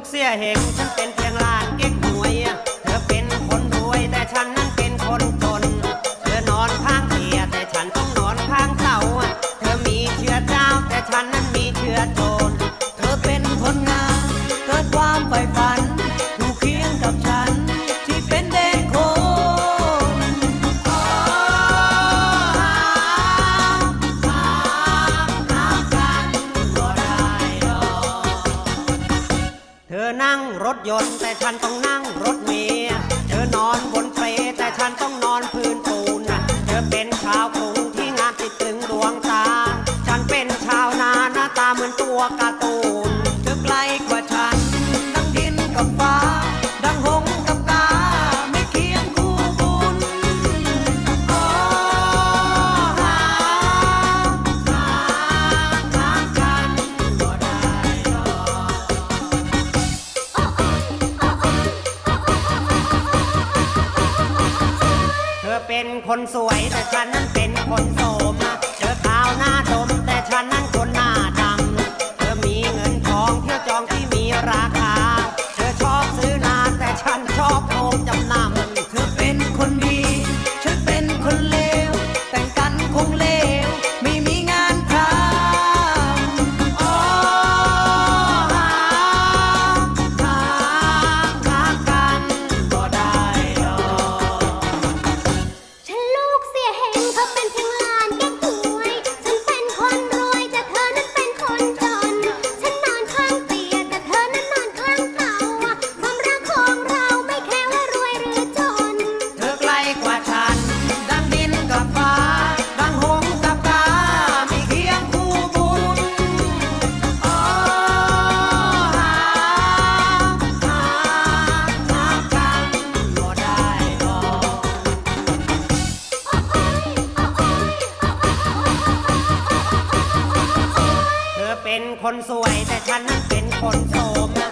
กเสียเหงฉันเป็นเพียงลานเก๊กหวยเธอเป็นคนรวยแต่ฉันนั้นเป็นคนจน ถยนต์แต่ฉันต้องนั่งรถเมล์เธอนอนบนเปรแต่ฉันต้องนอนพื้นปูนเธอเป็นชาวกรุงที่งานติดตึงดวงตา ฉันเป็นชาวนาหน้าตาเหมือนตัวกระตู เป็นคนสวยแต่ฉันนั้นเป็นคนโสมน คนสวยแต่ฉันนั้นเป็นคนโสมนะ